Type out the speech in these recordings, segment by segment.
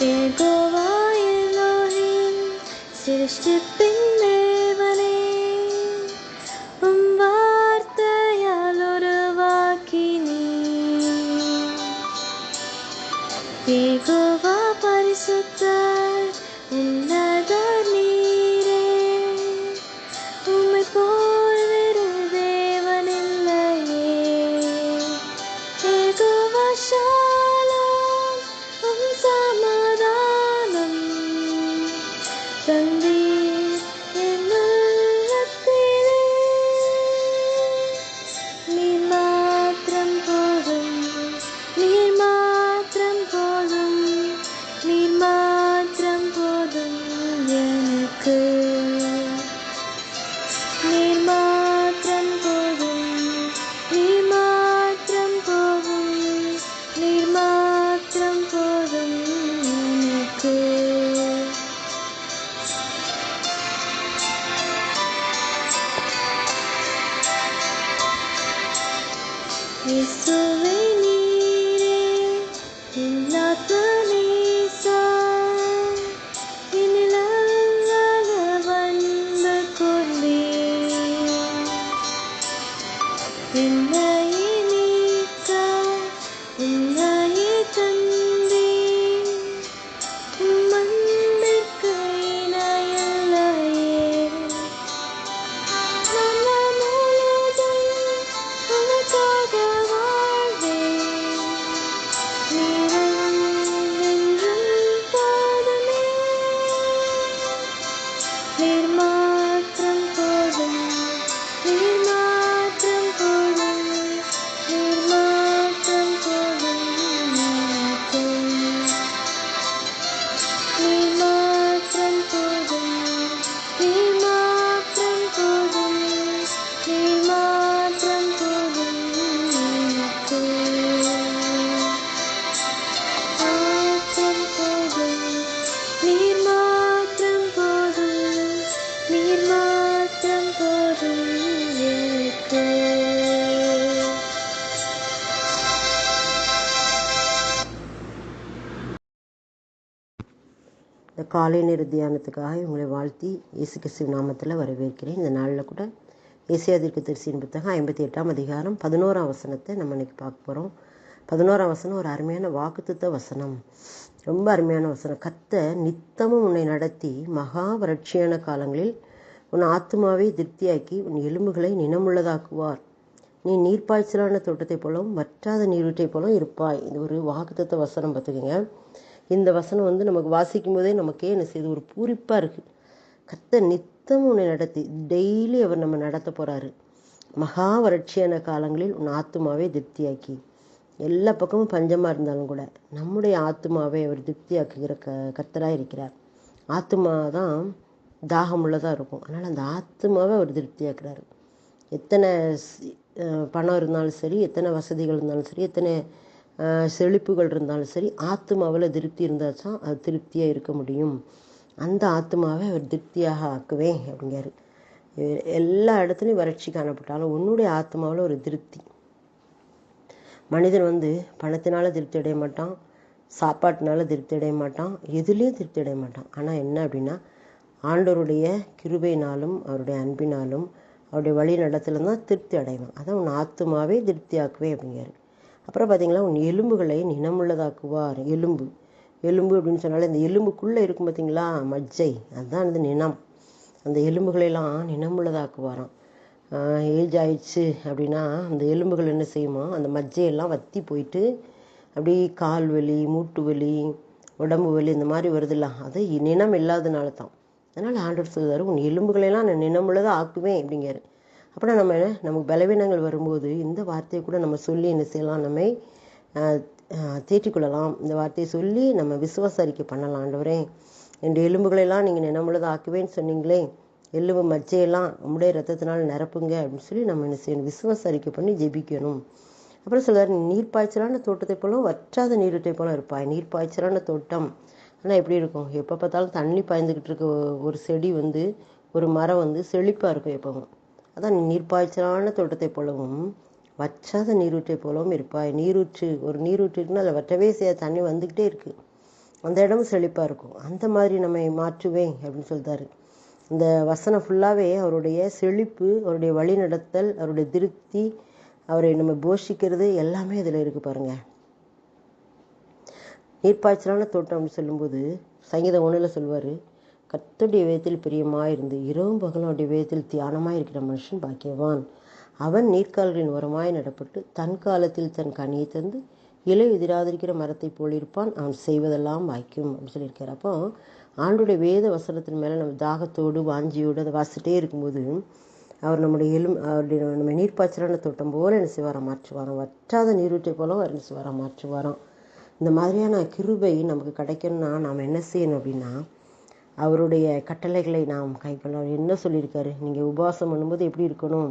यहोवाय Elohim സൃഷ്ടിപ്പിന്നേവനേ ഉം വാർത്തയാലൊരുവാക്കിനി യഹോവ പരിശുദ്ധ ഉന്നത 曾经 இயேசுவே நீரே இந்த காலை நேர தியானத்துக்காக இவங்களை வாழ்த்தி இயேசு கிறிஸ்துவ நாமத்தில் வரவேற்கிறேன். இந்த நாளில் கூட ஏசியாதிற்கு தரிசியின் புத்தகம் ஐம்பத்தி எட்டாம் அதிகாரம் பதினோராம் வசனத்தை நம்ம இன்னைக்கு பார்க்க போகிறோம் பதினோராம் வசனம் ஒரு அருமையான வாக்குத்த வசனம். ரொம்ப அருமையான வசனம். கத்த நித்தமும் உன்னை நடத்தி மகா வறட்சியான காலங்களில் உன் ஆத்மாவை திருப்தியாக்கி உன் எலும்புகளை நினமுள்ளதாக்குவார். நீ நீர்ப்பாய்ச்சலான தோட்டத்தை போலவும் வற்றாத நீரூற்றை போலவும் இருப்பாய். இது ஒரு வாக்குத்தத்த வசனம் பார்த்துக்கோங்க. இந்த வசனம் வந்து நமக்கு வாசிக்கும் போதே நமக்கே என்ன செய்யுது? ஒரு பூரிப்பாக இருக்குது கத்த நித்தம் உன்னை நடத்தி டெய்லி அவர் நம்ம நடத்த போகிறாரு மகா வறட்சியான காலங்களில் உன் ஆத்துமாவை திருப்தியாக்கி. எல்லா பக்கமும் பஞ்சமாக இருந்தாலும் கூட நம்முடைய ஆத்துமாவை அவர் திருப்தியாக்குகிற க கர்த்தராக இருக்கிறார். ஆத்துமா தான் தாகமுள்ளதாக இருக்கும். அதனால் அந்த ஆத்துமாவை அவர் திருப்தியாக்குறாரு. எத்தனை பணம் இருந்தாலும் சரி எத்தனை வசதிகள் இருந்தாலும் சரி எத்தனை செழிப்புகள் இருந்தாலும் சரி ஆத்மாவில் திருப்தி இருந்தால் தான் அது திருப்தியாக இருக்க முடியும். அந்த ஆத்மாவை அவர் திருப்தியாக ஆக்குவேன் அப்படிங்காரு எல்லா இடத்துலையும் வறட்சி காணப்பட்டாலும் உன்னுடைய ஆத்மாவில் ஒரு திருப்தி. மனிதன் வந்து பணத்தினால திருப்தி அடைய மாட்டான் சாப்பாட்டினால திருப்தி அடைய மாட்டான் எதுலேயும் திருப்தி அடைய மாட்டான். ஆனால் என்ன அப்படின்னா ஆண்டவருடைய கிருபையினாலும் அவருடைய அன்பினாலும் அவருடைய வழி நடத்துல தான் திருப்தி அடைவான். அதான் உன் ஆத்துமாவே திருப்தியாக்குவே அப்படிங்கிறாரு. அப்புறம் பார்த்தீங்களா உன் எலும்புகளை நினமுள்ளதாக்குவார் எலும்பு. எலும்பு அப்படின்னு சொன்னாலே இந்த எலும்புக்குள்ளே இருக்கும் பார்த்தீங்களா மஜ்ஜை. அதுதான் அந்த நினம் அந்த எலும்புகளெல்லாம் நினமுள்ளதாக்குவாராம் ஏஜ் ஆயிடுச்சு அப்படின்னா அந்த எலும்புகள் என்ன செய்யுமோ அந்த மஜ்ஜையெல்லாம் வத்தி போயிட்டு அப்படியே கால் வலி மூட்டு வலி உடம்பு வலி இந்த மாதிரி வருதுல்ல அது நினம் இல்லாதனால தான் அதனால் ஆண்டவர் சொல்லுவார் உன் எலும்புகளெல்லாம் நான் நினமுள்ளதாக ஆக்குவேன் அப்படிங்கிறாரு. அப்படின்னா நம்ம நமக்கு பலவீனங்கள் வரும்போது இந்த வார்த்தையை கூட நம்ம சொல்லி என்ன செய்யலாம் நம்மை தேற்றிக்கொள்ளலாம். இந்த வார்த்தையை சொல்லி நம்ம விசுவாச அறிக்கை பண்ணலாம் ஆண்டவரே. என் எலும்புகளெல்லாம் நீங்கள் நினமுள்ளதாக ஆக்குவேன்னு சொன்னீங்களே. எலும்பு மச்சையெல்லாம் உம்முடைய ரத்தத்தினால் நிரப்புங்க அப்படின்னு சொல்லி நம்ம என்ன செய்யணும் விசுவாச அறிக்கை பண்ணி ஜெபிக்கணும். அப்புறம் சொல்லுவார் நீர் பாய்ச்சலான தோட்டத்தை போலும் வற்றாத நீரூட்டை போல இருப்பாய். நீர் பாய்ச்சலான தோட்டம். ஆனால் எப்படி இருக்கும்? எப்போ பார்த்தாலும் தண்ணி பாய்ந்துக்கிட்டு இருக்க ஒரு செடி வந்து ஒரு மரம் வந்து செழிப்பாக இருக்கும் எப்பவும். அதான் நீர் பாய்ச்சலான தோட்டத்தை போலவும் வற்றாத நீரூற்றை போலவும் இருப்பாய். நீரூற்று ஒரு நீரூற்று இருக்குன்னா அதில் வற்றவே செய்ய தண்ணி வந்துக்கிட்டே இருக்குது அந்த இடமும் செழிப்பாக இருக்கும். அந்த மாதிரி நம்ம மாற்றுவேன் அப்படின்னு சொல்கிறாரு இந்த வசனம் ஃபுல்லாகவே அவருடைய செழிப்பு அவருடைய வழிநடத்தல் அவருடைய திருப்தி அவரை நம்ம போஷிக்கிறது எல்லாமே இதில் இருக்குது பாருங்கள் நீர்ப்பாய்ச்சலான தோட்டம் அப்படின்னு சொல்லும்போது சங்கீதம் ஒன்றில் சொல்லுவார் கத்துடைய வேதத்தில் பிரியமாக இருந்து இரவும் பகலும் அவருடைய வேதத்தில் தியானமாக இருக்கிற மனுஷன் பாக்கியவான். அவன் நீர்க்கால்களின் உரமாய் நடப்பட்டு தன் காலத்தில் தன் கனியை தந்து இலை எதிராதிருக்கிற மரத்தை போல் இருப்பான். அவன் செய்வதெல்லாம் வாய்க்கும் அப்படின்னு சொல்லியிருக்கார். அப்போ ஆண்டுடைய வேத வசனத்தின் மேலே நம்ம தாகத்தோடு வாஞ்சியோடு அதை வாசிட்டே இருக்கும்போது அவர் நம்முடைய எலும் அவருடைய நம்ம நீர்ப்பாய்ச்சலான தோட்டம் போல் என்ன செய்வாராம் மாற்றுவாராம். வற்றாத நீரூட்டை போல அவர் என்ன செய்வாராம்? மாற்றுவாராம். இந்த மாதிரியான கிருபை நமக்கு கிடைக்கணும்னா நாம் என்ன செய்யணும் அப்படின்னா அவருடைய கட்டளைகளை நாம் கைக்கொள்ளணும் என்ன சொல்லியிருக்காரு? நீங்கள் உபவாசம் பண்ணும்போது எப்படி இருக்கணும்?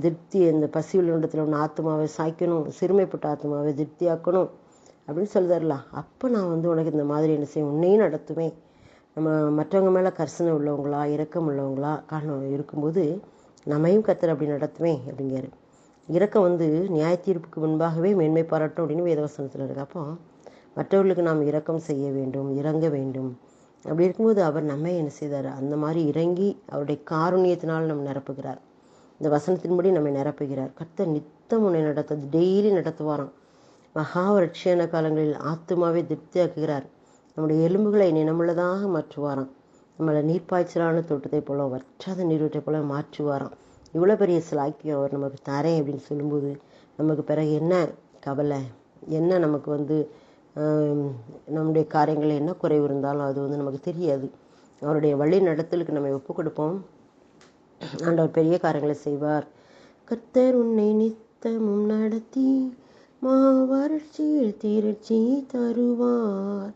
திருப்தி இந்த பசி உள்ளத்தில் ஒன்று ஆத்மாவை சாய்க்கணும். சிறுமைப்பட்ட ஆத்மாவை திருப்தியாக்கணும். அப்படின்னு சொல்லுதார்ல அப்போ நான் வந்து உனக்கு இந்த மாதிரி என்ன செய்வேன்? உன்னையும் நடத்துவேன். நம்ம மற்றவங்க மேலே கர்சனை உள்ளவங்களா இரக்கம் உள்ளவங்களா காரணம் இருக்கும்போது நம்மையும் கத்தர் அப்படி நடத்துவேன் அப்படிங்கிறாரு. இரக்கம் வந்து நியாய தீர்ப்புக்கு முன்பாகவே மேன்மை பாராட்டும் அப்படின்னு வேதவசனத்தில் இருக்கு. அப்போ மற்றவர்களுக்கு நாம் இரக்கம் செய்ய வேண்டும் இறங்க வேண்டும். அப்படி இருக்கும்போது அவர் நம்மை என்ன செய்தார்? அந்த மாதிரி இறங்கி அவருடைய காருண்யத்தினால் நம்ம நிரப்புகிறார். இந்த வசனத்தின்படி நம்மை நிரப்புகிறார். கர்த்தர் நித்தம் உன்னை நடத்த டெய்லி நடத்துவாராம். மகா மகாவரட்சியான காலங்களில் ஆத்மாவை திருப்தியாக்குகிறார். நம்முடைய எலும்புகளை நினமுள்ளதாக மாற்றுவாராம். நம்மளை நீர்ப்பாய்ச்சலான தோட்டத்தை போல வற்றாத நீரூற்றை போல மாற்றுவாராம். இவ்வளோ பெரிய சிலாக்கியம் அவர் நமக்கு தரேன் அப்படின்னு சொல்லும்போது நமக்கு பிறகு என்ன கவலை? என்ன நமக்கு வந்து நம்முடைய காரியங்கள் என்ன குறைவு இருந்தாலும் அது வந்து நமக்கு தெரியாது. அவருடைய வழி நடத்தலுக்கு நம்ம ஒப்பு கொடுப்போம். ஆண்டவர் பெரிய காரியங்களை செய்வார். கர்த்தர் உன்னை நித்தமும் நடத்தி மா வறட்சியில் தீரட்சி தருவார்.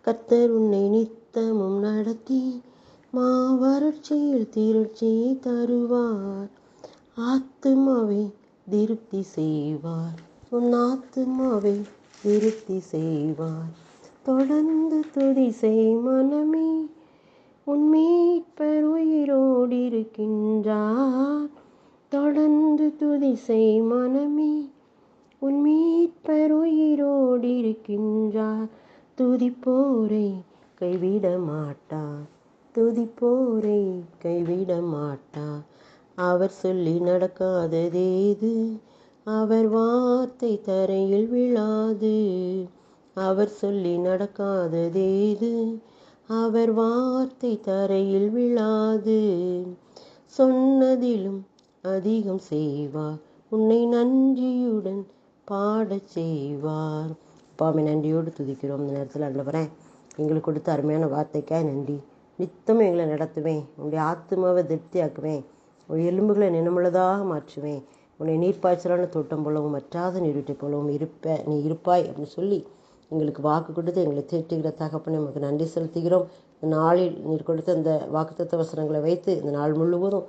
கர்த்தர் உன்னை நித்தமும் நடத்தி மா வறட்சியில் தீரட்சி தருவார். ஆத்துமாவை திருப்தி செய்வார். உன் ஆத்துமாவை விருத்தி செய்வார் தொடர்ந்து துதி செய் மனமே. உன் மீட்பர் தொடர்ந்து துதி செய் மனமே. உன் மீட்பர் உயிரோடு துதிப்போரை கைவிட மாட்டார். துதிப்போரை கைவிட மாட்டார். அவர் சொல்லி நடக்காததேது? அவர் வார்த்தை தரையில் விழாது. அவர் சொல்லி நடக்காததேது அவர் வார்த்தை தரையில் விழாது. சொன்னதிலும் அதிகம் செய்வார். உன்னை நன்றியுடன் பாடச் செய்வார். அப்பாவை நன்றியோடு துதிக்கிறோம் இந்த நேரத்தில் அண்டவரேன் எங்களுக்கு கொடுத்த அருமையான வார்த்தைக்காய் நன்றி. நித்தமும் எங்களை நடத்துவேன். உன்னுடைய ஆத்மாவை திருப்தியாக்குவேன். உன் எலும்புகளை நினமுள்ளதாக மாற்றுவேன். உன்னை நீர்ப்பாய்ச்சலான தோட்டம் போலவும் மற்றாத நீருட்டை போலவும் இருப்ப நீ இருப்பாய் அப்படின்னு சொல்லி எங்களுக்கு வாக்கு கொடுத்து எங்களை தேற்றுகிற தகப்பனை நமக்கு நன்றி செலுத்துகிறோம். இந்த நாளில் நீர் கொடுத்த இந்த வாக்குத்தத்த வசனங்களை வைத்து இந்த நாள் முழுவதும்